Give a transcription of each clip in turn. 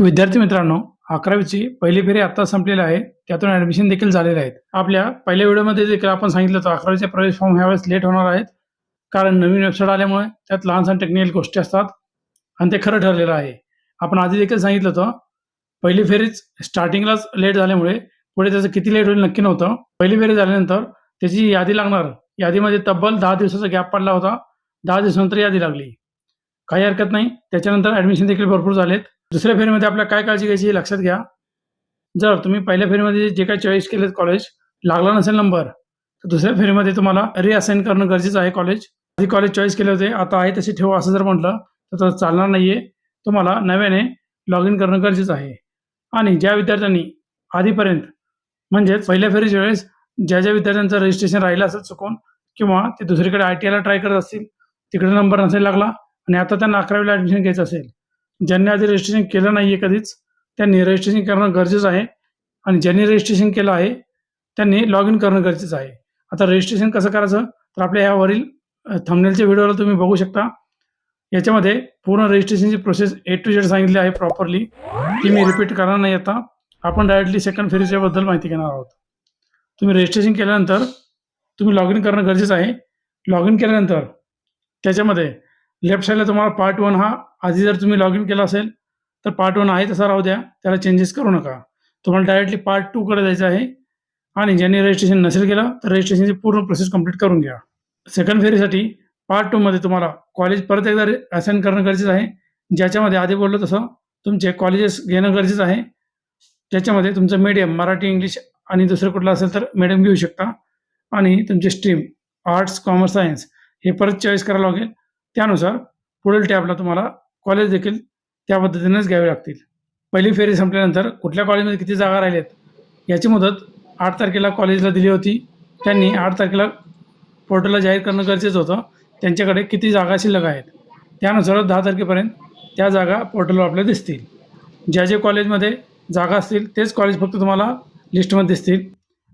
विद्यार्थी मित्रांनो अकरावीची पहिली फेरी आता संपलेली आहे. त्यातून ऍडमिशन देखील झालेले आहेत. आपल्या पहिल्या व्हिडिओमध्ये देखील आपण सांगितलं होतं अकरावीचे प्रवेश फॉर्म ह्यावेळेस लेट होणार आहेत. कारण नवीन वेबसाईट आल्यामुळे त्यात लहान सहान टेक्निकल गोष्टी असतात. आणि ते खरं ठरलेलं आहे. आपण आधी देखील सांगितलं होतं पहिली फेरीच स्टार्टिंगलाच लेट झाल्यामुळे पुढे त्याचं किती लेट होईल नक्की नव्हतं. पहिली फेरी झाल्यानंतर त्याची यादी लागणार. यादीमध्ये तब्बल दहा दिवसाचा गॅप पडला होता. दहा दिवसानंतर यादी लागली. काही हरकत नाही. त्याच्यानंतर ऍडमिशन देखील भरपूर झालेत. दुसऱ्या फेरीमध्ये आपल्याला काय काळजी घ्यायची हे लक्षात घ्या. जर तुम्ही पहिल्या फेरीमध्ये जे काय चॉईस केलेत कॉलेज लागला नसेल नंबर तर दुसऱ्या फेरीमध्ये तुम्हाला रिअसाईन करणं गरजेचं आहे कॉलेज आधी कॉलेज चॉईस केले होते आता आहे तसे ठेवा असं जर म्हटलं तर तसं चालणार नाहीये. तुम्हाला नव्याने लॉग इन करणं गरजेचं आहे. आणि ज्या विद्यार्थ्यांनी आधीपर्यंत म्हणजेच पहिल्या फेरीच्या वेळेस ज्या ज्या विद्यार्थ्यांचं रजिस्ट्रेशन राहिलं असेल चुकून किंवा ते दुसरीकडे आय टी आयला ट्राय करत असतील तिकडे नंबर नसेल लागला आणि आता त्यांना अकरावीला ॲडमिशन घ्यायचं असेल ज्यांनी आधी रजिस्ट्रेशन केलं नाही आहे कधीच त्यांनी रजिस्ट्रेशन करणं गरजेचं आहे. आणि ज्यांनी रजिस्ट्रेशन केलं आहे त्यांनी लॉग इन करणं गरजेचं आहे. आता रजिस्ट्रेशन कसं करायचं? तर आपल्या यावरील थंबनेलच्या व्हिडिओला तुम्ही बघू शकता. याच्यामध्ये पूर्ण रजिस्ट्रेशनची प्रोसेस ए टू झेड सांगितली आहे प्रॉपरली ती मी रिपीट करणार नाही आता. आपण डायरेक्टली सेकंड फेरीच्याबद्दल माहिती घेणार आहोत. तुम्ही रजिस्ट्रेशन केल्यानंतर तुम्ही लॉग इन करणं गरजेचं आहे. लॉग इन केल्यानंतर त्याच्यामध्ये लेफ्ट साईडला तुम्हाला पार्ट वन हा आधी जर तुम्ही लॉग इन केला असेल तर पार्ट वन आहे तसा राहू द्या. त्याला चेंजेस करू नका. तुम्हाला डायरेक्टली पार्ट टूकडे जायचं आहे. आणि ज्यांनी रजिस्ट्रेशन नसेल केलं तर रजिस्ट्रेशनची पूर्ण प्रोसेस कंप्लीट करून घ्या. सेकंड फेरीसाठी पार्ट टूमध्ये तुम्हाला कॉलेज परत एकदा असाइन करणं गरजेचं आहे. ज्याच्यामध्ये आधी बोललो तसं तुमचे कॉलेजेस घेणं गरजेचं आहे. त्याच्यामध्ये तुमचं मीडियम मराठी इंग्लिश आणि दुसरं कुठलं असेल तर मीडियम घेऊ शकता. आणि तुमचे स्ट्रीम आर्ट्स कॉमर्स सायन्स हे परत चॉईस करावं लागेल. त्यानुसार पुढील टॅबला तुम्हाला कॉलेज देखील त्या पद्धतीनेच घ्यावे लागतील. पहिली फेरी संपल्यानंतर कुठल्या कॉलेजमध्ये किती जागा राहिल्यात याची मुदत आठ तारखेला कॉलेजला दिली होती. त्यांनी आठ तारखेला पोर्टलला जाहीर करणं गरजेचं होतं. त्यांच्याकडे किती जागा शिल्लक आहेत त्यानुसार दहा तारखेपर्यंत त्या जागा पोर्टलवर आपल्याला दिसतील. ज्या जे कॉलेजमध्ये जागा असतील तेच कॉलेज फक्त तुम्हाला लिस्टमध्ये दिसतील.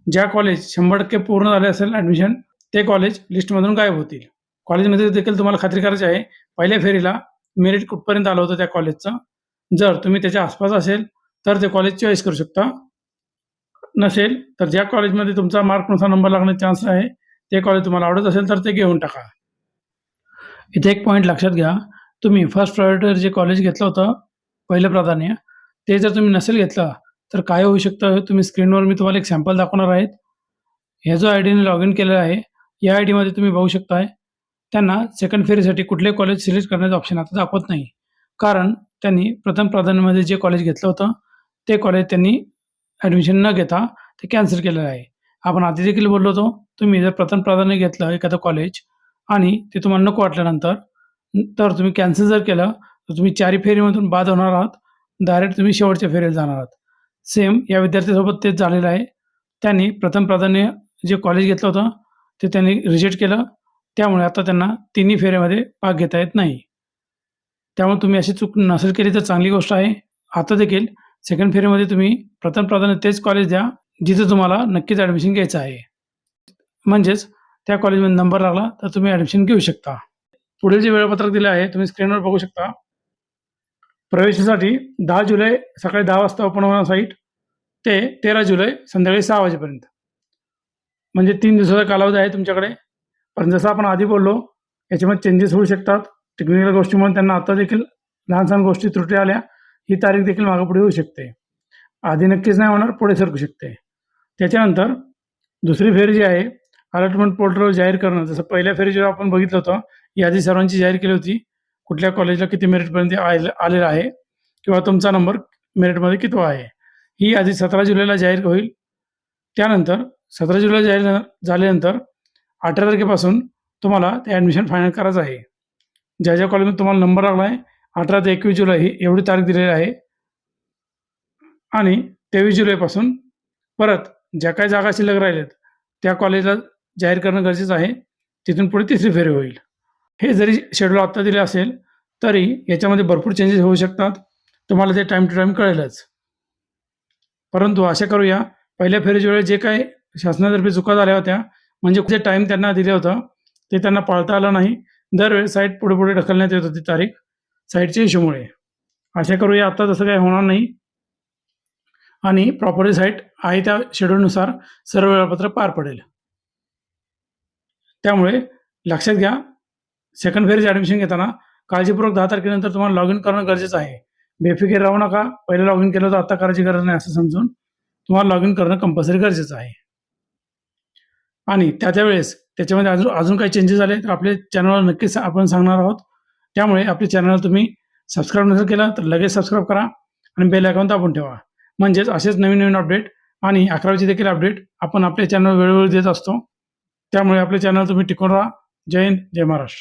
ज्या कॉलेज शंभर टक्के पूर्ण झाले असेल ॲडमिशन ते कॉलेज लिस्टमधून गायब होतील. कॉलेजमध्ये देखील तुम्हाला खात्री करायची आहे पहिल्या फेरीला मेरिट कुठपर्यंत आलं होतं त्या कॉलेजचं? जर तुम्ही त्याच्या आसपास असेल तर ते कॉलेज चॉईस करू शकता. नसेल तर ज्या कॉलेजमध्ये तुमचा मार्कनुसार नंबर लागण्याचे चान्स आहे ते कॉलेज तुम्हाला आवडत असेल तर ते घेऊन टाका. इथे एक पॉईंट लक्षात घ्या. तुम्ही फर्स्ट प्रायोरिटीवर जे कॉलेज घेतलं होतं पहिलं प्राधान्य ते जर तुम्ही नसेल घेतलं तर काय होऊ शकतं? तुम्ही स्क्रीनवर मी तुम्हाला एक सॅम्पल दाखवणार आहेत. ह्या जो आय डीने लॉग इन केलेला आहे या आय डीमध्ये तुम्ही बघू शकताय त्यांना सेकंड फेरीसाठी कुठले कॉलेज सिलेक्ट करण्याचं ऑप्शन आता दाखवत नाही. कारण त्यांनी प्रथम प्राधान्यामध्ये जे कॉलेज घेतलं होतं ते कॉलेज त्यांनी ॲडमिशन न घेता ते कॅन्सल केलेलं आहे. आपण आधी देखील बोललो होतो तुम्ही जर प्रथम प्राधान्य घेतलं एखादं कॉलेज आणि ते तुम्हाला नको वाटल्यानंतर तर तुम्ही कॅन्सल जर केलं तर तुम्ही चारी फेरीमधून बाद होणार आहात. डायरेक्ट तुम्ही शेवटच्या फेरीला जाणार आहात. सेम या विद्यार्थ्यासोबत तेच झालेलं आहे. त्यांनी प्रथम प्राधान्य जे कॉलेज घेतलं होतं ते त्यांनी रिजेक्ट केलं. त्यामुळे आता त्यांना तिन्ही फेऱ्यामध्ये भाग घेता येत नाही. त्यामुळे तुम्ही अशी चूक नसेल केली तर चांगली गोष्ट आहे. आता देखील सेकंड फेरीमध्ये तुम्ही प्रथम प्राधान्य तेच कॉलेज द्या जिथे तुम्हाला नक्कीच ॲडमिशन घ्यायचं आहे. म्हणजेच त्या कॉलेजमध्ये नंबर लागला तर तुम्ही ॲडमिशन घेऊ शकता. पुढील जे वेळापत्रक दिले आहे तुम्ही स्क्रीनवर बघू शकता. प्रवेशासाठी दहा जुलै सकाळी दहा वाजता ओपन होणार साईट ते तेरा जुलै संध्याकाळी सहा वाजेपर्यंत. म्हणजे तीन दिवसाचा कालावधी आहे तुमच्याकडे. पण जसं आपण आधी बोललो याच्यामध्ये चेंजेस होऊ शकतात. टेक्निकल गोष्टीमुळे त्यांना आता देखील लहान सहान गोष्टी त्रुटी आल्या ही तारीख देखील मागं पुढे होऊ शकते. आधी नक्कीच नाही होणार पुढे सरकू शकते. त्याच्यानंतर दुसरी फेरी जी आहे अलॉटमेंट पोर्टलवर जाहीर करणं. जसं पहिल्या फेरी जेव्हा आपण बघितलं होतं यादी सर्वांची जाहीर केली होती कुठल्या कॉलेजला किती मेरिटपर्यंत आले आलेला आहे किंवा तुमचा नंबर मेरिटमध्ये कितवा आहे. ही यादी सतरा जुलैला जाहीर होईल. त्यानंतर सतरा जुलै जाहीर झा- झाल्यानंतर अठरा तारखेपासून तुम्हाला ते ॲडमिशन फायनल करायचं आहे. ज्या ज्या कॉलेजमध्ये तुम्हाला नंबर लागला आहे अठरा ते एकवीस जुलै ही एवढी तारीख दिलेली आहे. आणि तेवीस जुलैपासून परत ज्या काही जागा शिल्लक राहिल्यात त्या कॉलेजला जाहीर करणं गरजेचं आहे. तिथून पुढे तिसरी फेरी होईल. हे जरी शेड्यूल आत्ता दिले असेल तरी याच्यामध्ये भरपूर चेंजेस होऊ शकतात. तुम्हाला ते टाईम टू टाईम कळेलच. परंतु आशा करूया पहिल्या फेरीच्या वेळेस जे काही शासनातर्फे चुका झाल्या होत्या म्हणजे जे टाईम त्यांना दिलं होतं ते त्यांना पाळता आलं नाही. दरवेळेस साईट पुढे पुढे ढकलण्यात येत होती तारीख साईटच्या इश्यूमुळे आशा करूया आता तसं काही होणार नाही. आणि प्रॉपर्टी साईट आहे त्या शेड्यूलनुसार सर्व वेळापत्र पार पडेल. त्यामुळे लक्षात घ्या सेकंड फेरीचे ॲडमिशन घेताना काळजीपूर्वक दहा तारखेनंतर तुम्हाला लॉग इन करणं गरजेचं आहे. बेफिकीर राहू नका. पहिले लॉग इन केलं तर आता करायची गरज नाही असं समजून तुम्हाला लॉग इन करणं कंपल्सरी गरजेचं आहे. आणि त्या त्यावेळेस त्याच्यामध्ये अजून अजून काही चेंजेस आले तर आपल्या चॅनलवर नक्कीच आपण सांगणार आहोत. त्यामुळे आपल्या चॅनलला तुम्ही सबस्क्राईब नसेल केलं तर लगेच सबस्क्राईब करा आणि बेल अकाउंट दाबून ठेवा. म्हणजेच असेच नवीन नवीन अपडेट आणि अकरावीचे देखील अपडेट आपण आपल्या चॅनल वेळोवेळी देत असतो. त्यामुळे आपले चॅनल तुम्ही टिकून राहा. जय हिंद जय महाराष्ट्र.